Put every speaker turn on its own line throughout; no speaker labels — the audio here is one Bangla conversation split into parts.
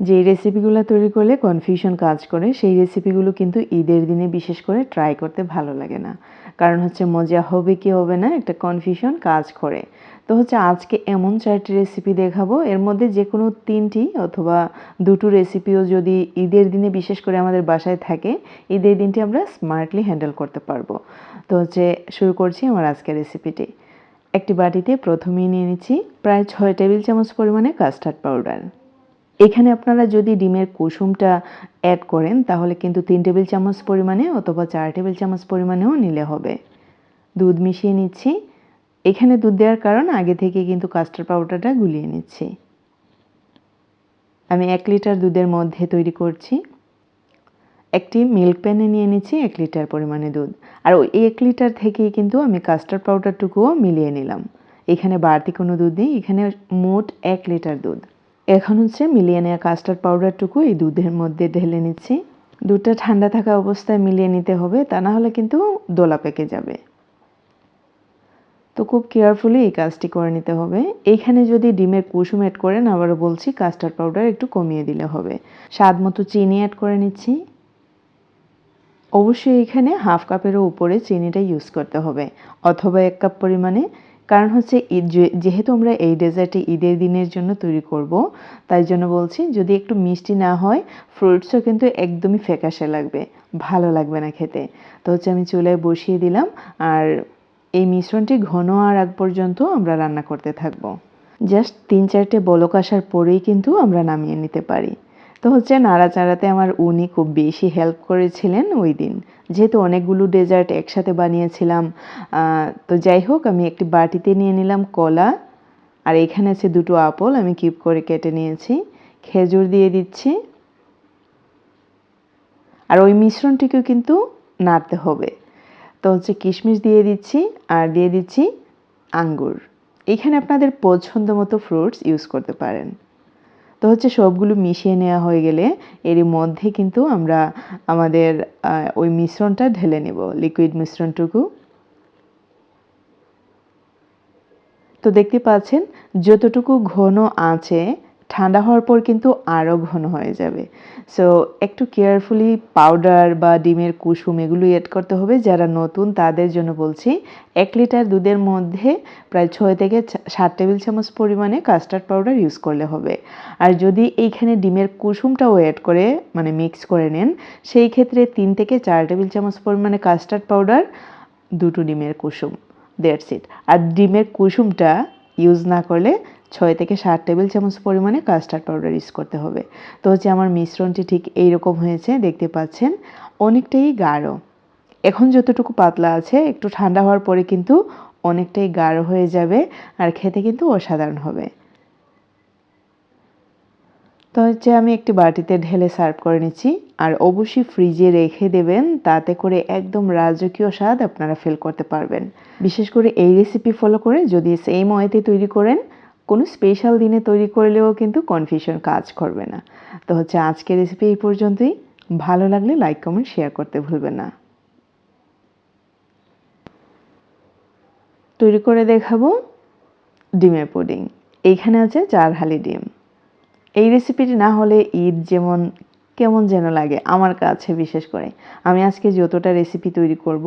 যে রেসিপিগুলো তৈরি করলে কনফিউশন কাজ করে, সেই রেসিপিগুলো কিন্তু ঈদের দিনে বিশেষ করে ট্রাই করতে ভালো লাগে না। কারণ হচ্ছে মজা হবে কি হবে না, একটা কনফিউশন কাজ করে। তো হচ্ছে আজকে এমন চারটি রেসিপি দেখাবো, এর মধ্যে যে কোনো তিনটি অথবা দুটো রেসিপিও যদি ঈদের দিনে বিশেষ করে আমাদের বাসায় থাকে, ঈদের দিনটি আমরা স্মার্টলি হ্যান্ডেল করতে পারব। তো হচ্ছে শুরু করছি আমার আজকের রেসিপিটি একটি বাটিতে প্রথমেই নিয়ে নিচ্ছি প্রায় ছয় টেবিল চামচ পরিমাণে কাস্টার্ড পাউডার এখানে আপনারা যদি ডিমের কুসুমটা অ্যাড করেন, তাহলে কিন্তু তিন টেবিল চামচ পরিমাণে অথবা চার টেবিল চামচ পরিমাণেও নিলে হবে। দুধ মিশিয়ে নিচ্ছি। এখানে দুধ দেওয়ার কারণ আগে থেকে কিন্তু কাস্টার্ড পাউডারটা গুলিয়ে নিচ্ছি। আমি এক লিটার দুধের মধ্যে তৈরি করছি। একটি মিল্ক প্যানে নিয়ে নিচ্ছি এক লিটার পরিমাণে দুধ। আর ওই এক লিটার থেকেই কিন্তু আমি কাস্টার্ড পাউডারটুকুও মিলিয়ে নিলাম। এখানে বাড়তি কোনো দুধ নেই, এখানে মোট এক লিটার দুধ। এখন হচ্ছে মিলিয়ে নেওয়া কাস্টার্ড পাউডারটুকু এই দুধের মধ্যে ঢেলে নিচ্ছি। দুধটা ঠান্ডা থাকা অবস্থায় মিলিয়ে নিতে হবে, তা না হলে কিন্তু দোলা পেকে যাবে। তো খুব কেয়ারফুলি এই কাজটি করে নিতে হবে। এইখানে যদি ডিমের কুসুম অ্যাড করেন, আবারও বলছি কাস্টার্ড পাউডার একটু কমিয়ে দিলে হবে। স্বাদ মতো চিনি অ্যাড করে নিচ্ছি। অবশ্যই এখানে হাফ কাপেরও উপরে চিনিটা ইউজ করতে হবে, অথবা এক কাপ পরিমাণে কারণ হচ্ছে ঈদ যেহেতু আমরা এই ডেজার্টে ঈদের দিনের জন্য তৈরি করব, তাই জন্য বলছি যদি একটু মিষ্টি না হয়, ফ্রুটসও কিন্তু একদমই ফ্যাকাশে লাগবে, ভালো লাগবে না খেতে। তো হচ্ছে আমি চুলায় বসিয়ে দিলাম আর এই মিশ্রণটি ঘন আর আগ পর্যন্ত আমরা রান্না করতে থাকব। জাস্ট তিন চারটে বলক আসার পরেই কিন্তু আমরা নামিয়ে নিতে পারি। তো হচ্ছে নাড়াচাড়াতে আমার উনি খুব বেশি হেল্প করেছিলেন ওই দিন। যেহেতু অনেকগুলো ডেজার্ট একসাথে বানিয়েছিলাম তো যাই হোক, আমি একটি বাটিতে নিয়ে নিলাম কলা, আর এখানে আছে দুটো আপল, আমি কিউব করে কেটে নিয়েছি। খেজুর দিয়ে দিচ্ছি। আর ওই মিশ্রণটিকেও কিন্তু নাড়তে হবে। তো হচ্ছে কিশমিশ দিয়ে দিচ্ছি, আর দিয়ে দিচ্ছি আঙ্গুর। এখানে আপনাদের পছন্দ মতো ফ্রুটস ইউজ করতে পারেন। তো হচ্ছে সবগুলো মিশিয়ে নেওয়া হয়ে গেলে এরই মধ্যে কিন্তু আমরা আমাদের ওই মিশ্রণটা ঢেলে নেব লিকুইড মিশ্রণটুকু। তো দেখতে পাচ্ছেন, যতটুকু ঘন আছে ঠান্ডা হওয়ার পর কিন্তু আরও ঘন হয়ে যাবে। সো একটু কেয়ারফুলি পাউডার বা ডিমের কুসুম এগুলো অ্যাড করতে হবে। যারা নতুন, তাদের জন্য বলছি, এক লিটার দুধের মধ্যে প্রায় ছয় থেকে সাত টেবিল চামচ পরিমাণে কাস্টার্ড পাউডার ইউজ করলে হবে। আর যদি এইখানে ডিমের কুসুমটাও অ্যাড করে মানে মিক্স করে নেন, সেই ক্ষেত্রে তিন থেকে চার টেবিল চামচ পরিমাণে কাস্টার্ড পাউডার দুটো ডিমের কুসুম দেড় সিট আর ডিমের কুসুমটা ইউজ না করলে ছয় থেকে সাত টেবিল চামচ পরিমাণে কাস্টার্ড পাউডার ইউজ করতে হবে। তো হচ্ছে আমার মিশ্রণটি ঠিক এই রকম হয়েছে, দেখতে পাচ্ছেন, অনেকটাই গাঢ়। এখন যতটুকু পাতলা আছে, একটু ঠান্ডা হওয়ার পরে কিন্তু অনেকটাই গাঢ় হয়ে যাবে আর খেতে কিন্তু অসাধারণ হবে। তো হচ্ছে আমি একটি বাটিতে ঢেলে সার্ভ করে নিচ্ছি, আর অবশ্যই ফ্রিজে রেখে দেবেন, তাতে করে একদম রাজকীয় স্বাদ আপনারা ফিল করতে পারবেন। বিশেষ করে এই রেসিপি ফলো করে যদি সেম ওয়েতে তৈরি করেন কোনো স্পেশাল দিনে তৈরি করলেও কিন্তু কনফিউশন কাজ করবে না। তো হচ্ছে আজকের রেসিপি এই পর্যন্তই। ভালো লাগলে লাইক কমেন্ট শেয়ার করতে ভুলবেন না। তৈরি করে দেখাবো ডিমের পুডিং। এইখানে আছে চার হালি ডিম। এই রেসিপিটি না হলে ঈদ যেমন, কেমন যেন লাগে আমার কাছে বিশেষ করে। আমি আজকে যতটা রেসিপি তৈরি করব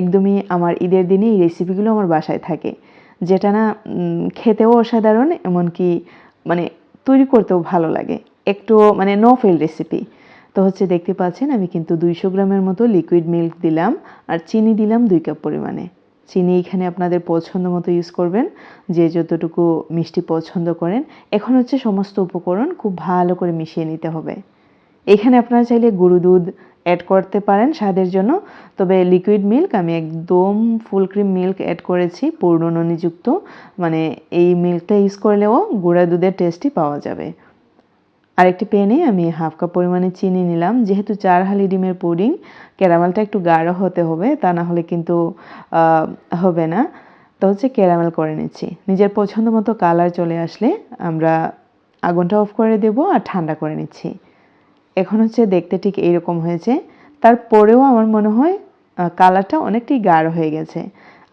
একদমই আমার ঈদের দিনে এই রেসিপিগুলো আমার বাসায় থাকে। যেটা না খেতেও অসাধারণ এমনকি মানে তৈরি করতেও ভালো লাগে। একটু মানে নো ফেল রেসিপি তো হচ্ছে দেখতে পাচ্ছেন, আমি কিন্তু দুইশো গ্রামের মতো লিকুইড মিল্ক দিলাম আর চিনি দিলাম দুই কাপ পরিমাণে। চিনি এখানে আপনাদের পছন্দ মতো ইউজ করবেন, যে যতটুকু মিষ্টি পছন্দ করেন। এখন হচ্ছে সমস্ত উপকরণ খুব ভালো করে মিশিয়ে নিতে হবে। এখানে আপনারা চাইলে গরু দুধ অ্যাড করতে পারেন স্বাদের জন্য। তবে লিকুইড মিল্ক আমি একদম ফুল ক্রিম মিল্ক অ্যাড করেছি পূর্ণ ননিযুক্ত। মানে এই মিল্কটা ইউজ করলেও গুঁড়া দুধের টেস্টই পাওয়া যাবে। আরেকটি প্যানে আমি হাফ কাপ পরিমাণে চিনি নিলাম। যেহেতু চার হালি ডিমের পুডিং, ক্যারামেলটা একটু গাঢ় হতে হবে, তা না হলে কিন্তু হবে না। তো হচ্ছে ক্যারামেল করে নিচ্ছি। নিজের পছন্দ মতো কালার চলে আসলে আমরা আগুনটা অফ করে দেব আর ঠান্ডা করে নিচ্ছি। এখন হচ্ছে দেখতে ঠিক এইরকম হয়েছে। তারপরেও আমার মনে হয় কালারটা অনেকটাই গাঢ় হয়ে গেছে।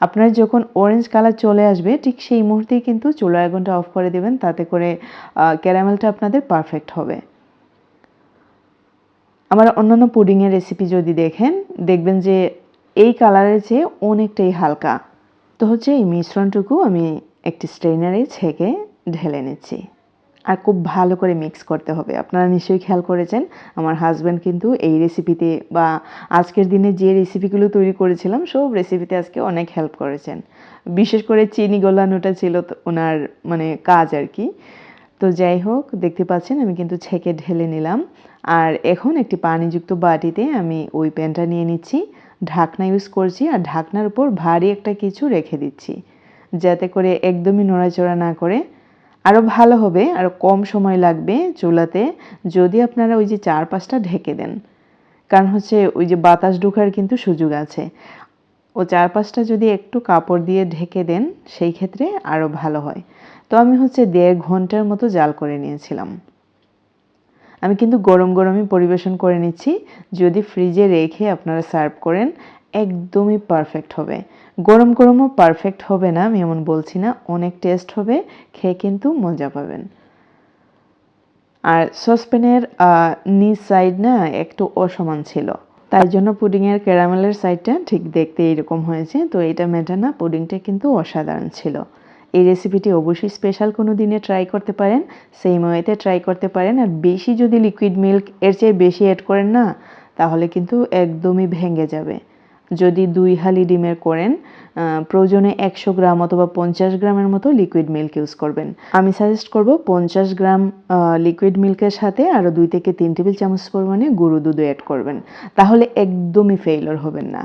আপনার যখন অরেঞ্জ কালার চলে আসবে, ঠিক সেই মুহূর্তেই কিন্তু চুলার আগুনটা অফ করে দেবেন, তাতে করে ক্যারামেলটা আপনাদের পারফেক্ট হবে। আমার অন্যান্য পুডিংয়ের রেসিপি যদি দেখেন, দেখবেন যে এই কালারের চেয়ে অনেকটাই হালকা। তো হচ্ছে এই মিশ্রণটুকু আমি একটি স্ট্রেনারে ছেঁকে ঢেলে নিচ্ছি। আর খুব ভালো করে মিক্স করতে হবে। আপনারা নিশ্চয়ই খেয়াল করেছেন, আমার হাজব্যান্ড কিন্তু এই রেসিপিতে বা আজকের দিনে যে রেসিপিগুলো তৈরি করেছিলাম, সব রেসিপিতে আজকে অনেক হেল্প করেছেন। বিশেষ করে চিনি গলানোটা ছিল ওনার মানে কাজ আর কি। তো যাই হোক, দেখতে পাচ্ছেন আমি কিন্তু ছেঁকে ঢেলে নিলাম। আর এখন একটি পানিযুক্ত বাটিতে আমি ওই প্যানটা নিয়ে নিচ্ছি। ঢাকনা ইউজ করছি আর ঢাকনার উপর ভারী একটা কিছু রেখে দিচ্ছি। যাতে করে একদমই নড়াচড়া না করে আরও ভালো হবে আরও কম সময় লাগবে চুলাতে যদি আপনারা ওই যে চার পাঁচটা ঢেকে দেন। কারণ হচ্ছে ওই যে বাতাস ঢোকার কিন্তু সুযোগ আছে। ও চার পাঁচটা যদি একটু কাপড় দিয়ে ঢেকে দেন, সেই ক্ষেত্রে আরও ভালো হয়। তো আমি হচ্ছে দেড় ঘণ্টার মতো জাল করে নিয়েছিলাম। আমি কিন্তু গরম গরমই পরিবেশন করে নিচ্ছি। যদি ফ্রিজে রেখে আপনারা সার্ভ করেন একদমই পারফেক্ট হবে। গরম গরমও পারফেক্ট হবে না, আমি এমন বলছি না। অনেক টেস্ট হবে, খেয়ে কিন্তু মজা পাবেন। আর সসপ্যানের নিচ সাইড না একটু অসমান ছিল। তাই জন্য পুডিংয়ের ক্যারামেলের সাইডটা ঠিক দেখতে এরকম হয়েছে। তো এটা মেটা না, পুডিংটা কিন্তু অসাধারণ ছিল। এই রেসিপিটি অবশ্যই স্পেশাল কোনো দিনে ট্রাই করতে পারেন সেই ওয়েতে ট্রাই করতে পারেন। আর বেশি যদি লিকুইড মিল্ক এর চেয়ে বেশি অ্যাড করেন না, তাহলে কিন্তু একদমই ভেঙে যাবে। যদি দুই হালি ডিমের করেন প্রয়োজনে একশো গ্রাম অথবা পঞ্চাশ গ্রামের মতো লিকুইড মিল্ক ইউজ করবেন। আমি সাজেস্ট করব পঞ্চাশ গ্রাম লিকুইড মিল্কের সাথে আরও দুই থেকে তিন টেবিল চামচ পরিমাণে গরু দুধ অ্যাড করবেন। তাহলে একদমই ফেইলর হবেন না।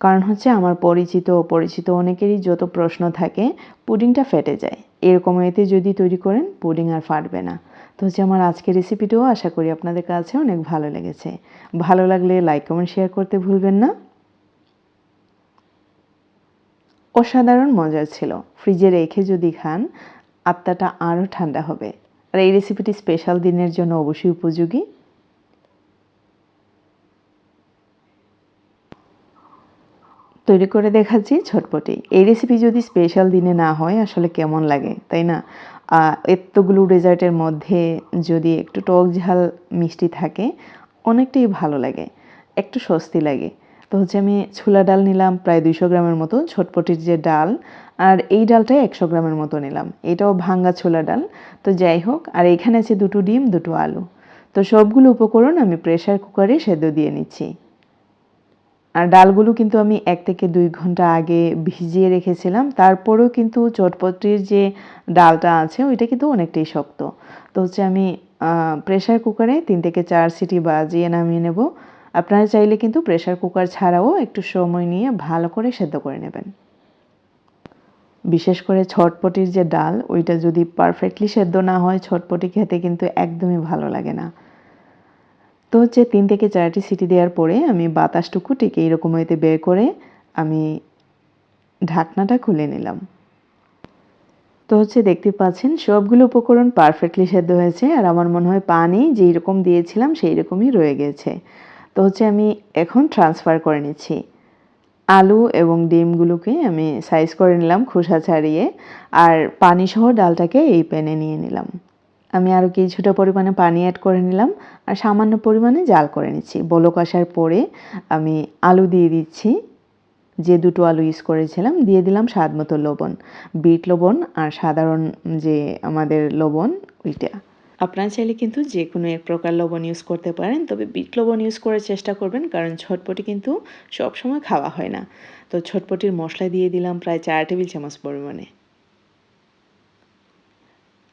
কারণ হচ্ছে আমার পরিচিত, অপরিচিত অনেকেরই যত প্রশ্ন থাকে, পুডিংটা ফেটে যায়। এরকম এতে যদি তৈরি করেন, পুডিং আর ফাটবে না। তো হচ্ছে আমার আজকের রেসিপিটাও আশা করি আপনাদের কাছে অনেক ভালো লেগেছে। ভালো লাগলে লাইক কমেন্ট শেয়ার করতে ভুলবেন না। অসাধারণ মজার ছিল। ফ্রিজে রেখে যদি খান, আত্মাটা আরও ঠান্ডা হবে। আর এই রেসিপিটি স্পেশাল দিনের জন্য অবশ্যই উপযোগী। তৈরি করে দেখাচ্ছি ছটপটি। এই রেসিপি যদি স্পেশাল দিনে না হয়, আসলে কেমন লাগে, তাই না? এতগুলো ডেজার্টের মধ্যে যদি একটু টক ঝাল মিষ্টি থাকে, অনেকটাই ভালো লাগে। একটু স্বস্তি লাগে। তো হচ্ছে আমি ছোলা ডাল নিলাম প্রায় দুইশো গ্রামের মতো, ছটপটির যে ডাল, আর এই ডালটাই একশো গ্রামের মতো নিলাম। এটাও ভাঙ্গা ছোলা ডাল। তো যাই হোক, আর এখানে আছে দুটো ডিম, দুটো আলু। তো সবগুলো উপকরণ আমি প্রেশার কুকারে সেদ্ধ দিয়ে নিচ্ছি। আর ডালগুলো কিন্তু আমি এক থেকে দুই ঘণ্টা আগে ভিজিয়ে রেখেছিলাম। তারপরেও কিন্তু চটপটির যে ডালটা আছে, ওইটা কিন্তু অনেকটাই শক্ত। তো হচ্ছে আমি প্রেশার কুকারে তিন থেকে চার সিটি বাজিয়ে নামিয়ে নেব। আপনারা চাইলে কিন্তু প্রেশার কুকার ছাড়াও একটু সময় নিয়ে ভালো করে সেদ্ধ করে নেবেন। বিশেষ করে ছটপটির যে ডাল, ওইটা যদি পারফেক্টলি সেদ্ধ না হয়, ছটপটি খেতে কিন্তু একদমই ভালো লাগে না। তো হচ্ছে তিন থেকে চারটি সিটি দেওয়ার পরে আমি বাতাসটুকু টেকে এইরকম হইতে বের করে আমি ঢাকনাটা খুলে নিলাম। তো হচ্ছে দেখতে পাচ্ছেন, সবগুলো উপকরণ পারফেক্টলি সেদ্ধ হয়েছে আর আমার মনে হয় পানি যেই রকম দিয়েছিলাম সেই রকমই রয়ে গেছে। তো হচ্ছে আমি এখন ট্রান্সফার করে নিচ্ছি। আলু এবং ডিমগুলোকে আমি সাইজ করে নিলাম খোসা ছাড়িয়ে আর পানি সহ ডালটাকে এই প্যানে নিয়ে নিলাম। আমি আরও কিছুটা পরিমাণে পানি অ্যাড করে নিলাম আর সামান্য পরিমাণে জাল করে নিচ্ছি। বলক আসার পরে আমি আলু দিয়ে দিচ্ছি। যে দুটো আলু ইউজ করেছিলাম, দিয়ে দিলাম স্বাদ মতো লবণ। বিট লবণ আর সাধারণ যে আমাদের লবণ, ওইটা। আপনারা চাইলে কিন্তু যে কোনো এক প্রকার লবণ ইউজ করতে পারেন, তবে বিট লবণ ইউজ করার চেষ্টা করবেন, কারণ ছটপটি কিন্তু সব সময় খাওয়া হয় না। তো ছটপটির মশলা দিয়ে দিলাম প্রায় চার টেবিল চামচ পরিমাণে।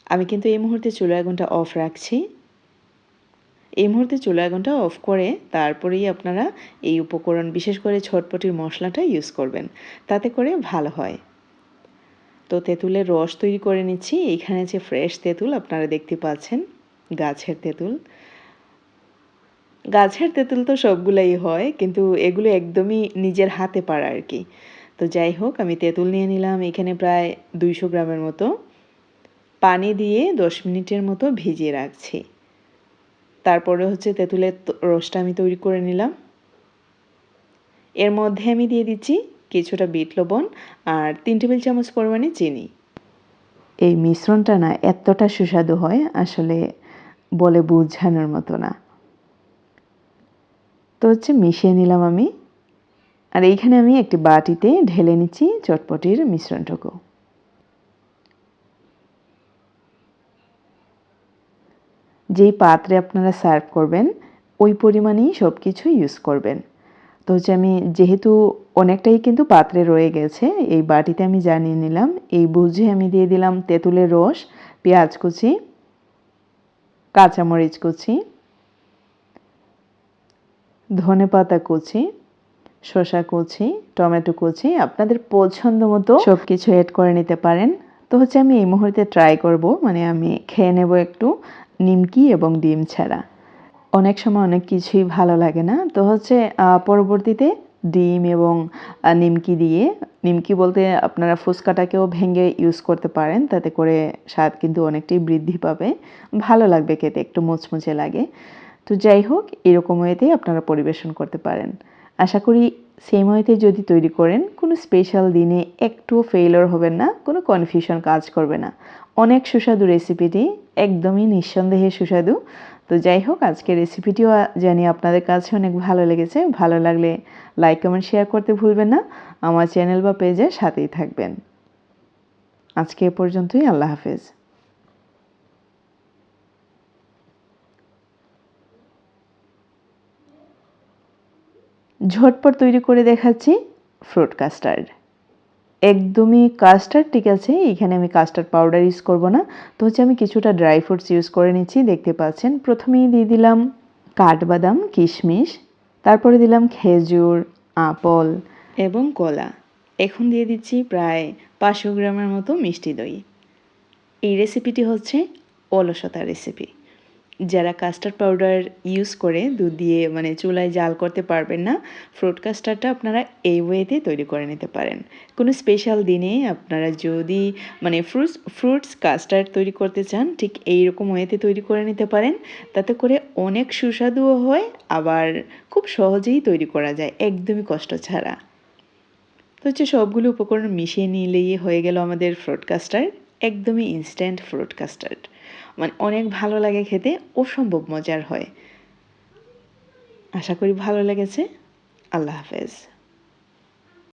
আমি কিন্তু এই মুহূর্তে চুলা আগুনটা অফ রাখছি। এই মুহূর্তে চুলা আগুনটা অফ করে তারপরেই আপনারা এই উপকরণ, বিশেষ করে ছটপটির মশলাটা ইউজ করবেন। তাতে করে ভালো হয়। তো তেঁতুলের রস তৈরি করে নিচ্ছি। এখানে যে ফ্রেশ তেঁতুল আপনারা দেখতে পাচ্ছেন, গাছের তেঁতুল। গাছের তেঁতুল তো সবগুলাই হয়, কিন্তু এগুলো একদমই নিজের হাতে পারা আর কি। তো যাই হোক, আমি তেঁতুল নিয়ে নিলাম, এখানে প্রায় দুইশো গ্রামের মতো। পানি দিয়ে দশ মিনিটের মতো ভিজিয়ে রাখছি। তারপরে হচ্ছে তেঁতুলের রসটা আমি তৈরি করে নিলাম। এর মধ্যে আমি দিয়ে দিচ্ছি কিছুটা বিট লবণ আর তিন টেবিল চামচ পরিমাণে চিনি। এই মিশ্রণটা না এতটা সুস্বাদু হয়, আসলে বলে বোঝানোর মতো না। তো হচ্ছে মিশিয়ে নিলাম আমি। আর এইখানে আমি একটি বাটিতে ঢেলে নিচ্ছি চটপটির মিশ্রণটুকু। যেই পাত্রে আপনারা সার্ভ করবেন, ওই পরিমাণেই সব কিছু ইউজ করবেন। তো হচ্ছে আমি যেহেতু অনেকটাই কিন্তু পাত্রে রয়ে গেছে, এই বাটিতে আমি জানিয়ে নিলাম। এই বুঝে আমি দিয়ে দিলাম তেঁতুলের রস, পেঁয়াজ কুচি, কাঁচামরিচ কুচি, ধনে পাতা কুচি, শসা কুচি, টমেটো কুচি, আপনাদের পছন্দ মতো সব কিছু অ্যাড করে নিতে পারেন। তো হচ্ছে আমি এই মুহূর্তে ট্রাই করব মানে আমি খেয়ে নেব একটু, নিমকি এবং ডিম ছাড়া। অনেক সময় অনেক কিছুই ভালো লাগে না। তো হচ্ছে পরবর্তীতে ডিম এবং নিমকি দিয়ে, নিমকি বলতে আপনারা ফুচকাটাকেও ভেঙে ইউজ করতে পারেন, তাতে করে স্বাদ কিন্তু অনেকটাই বৃদ্ধি পাবে। ভালো লাগবে খেতে, একটু মুচমুচে লাগে। তো যাই হোক, এরকম ওয়েতেই আপনারা পরিবেশন করতে পারেন। আশা করি সেম ওয়েতে যদি তৈরি করেন, কোনো স্পেশাল দিনে একটুও ফেইলর হবেন না, কোনো কনফিউশন কাজ করবে না। অনেক সুস্বাদু রেসিপিটি একদমই নিঃসন্দেহে সুস্বাদু। তো যাই হোক, আজকের রেসিপিটিও জানি আপনাদের কাছে অনেক ভালো লেগেছে। ভালো লাগলে লাইক কমেন্ট শেয়ার করতে ভুলবেন না। আমার চ্যানেল বা পেজের সাথেই থাকবেন। আজকে এ পর্যন্তই, আল্লাহ হাফেজ। ঝটপট তৈরি করে দেখাচ্ছি ফ্রুট কাস্টার্ড একদমই কাস্টার্ড ঠিক আছে? এখানে আমি কাস্টার্ড পাউডার ইউজ করব না। তো হচ্ছে আমি কিছুটা ড্রাই ফ্রুটস ইউজ করে নিচ্ছি, দেখতে পাচ্ছেন। প্রথমেই দিয়ে দিলাম কাঠবাদাম, কিশমিশ, তারপরে দিলাম খেজুর, আপল এবং কলা। এখন দিয়ে দিচ্ছি প্রায় পাঁচশো গ্রামের মতো মিষ্টি দই। এই রেসিপিটি হচ্ছে অলসতা রেসিপি যারা কাস্টার্ড পাউডার ইউজ করে দুধ দিয়ে মানে চুলায় জাল করতে পারবেন না ফ্রুট কাস্টার্ডটা আপনারা এই ওয়েতে তৈরি করে নিতে পারেন। কোনো স্পেশাল দিনে আপনারা যদি মানে ফ্রুটস ফ্রুটস কাস্টার্ড তৈরি করতে চান, ঠিক এই রকম ওয়েতে তৈরি করে নিতে পারেন। তাতে করে অনেক সুস্বাদুও হয়, আবার খুব সহজেই তৈরি করা যায়, একদমই কষ্ট ছাড়া। তো হচ্ছে সবগুলো উপকরণ মিশিয়ে নিলেই হয়ে গেল আমাদের ফ্রুট কাস্টার্ড একদমই ইনস্ট্যান্ট ফ্রুট কাস্টার্ড মানে অনেক ভালো লাগে খেতে অসম্ভব মজার হয়। আশা করি ভালো লেগেছে। আল্লাহ হাফেজ।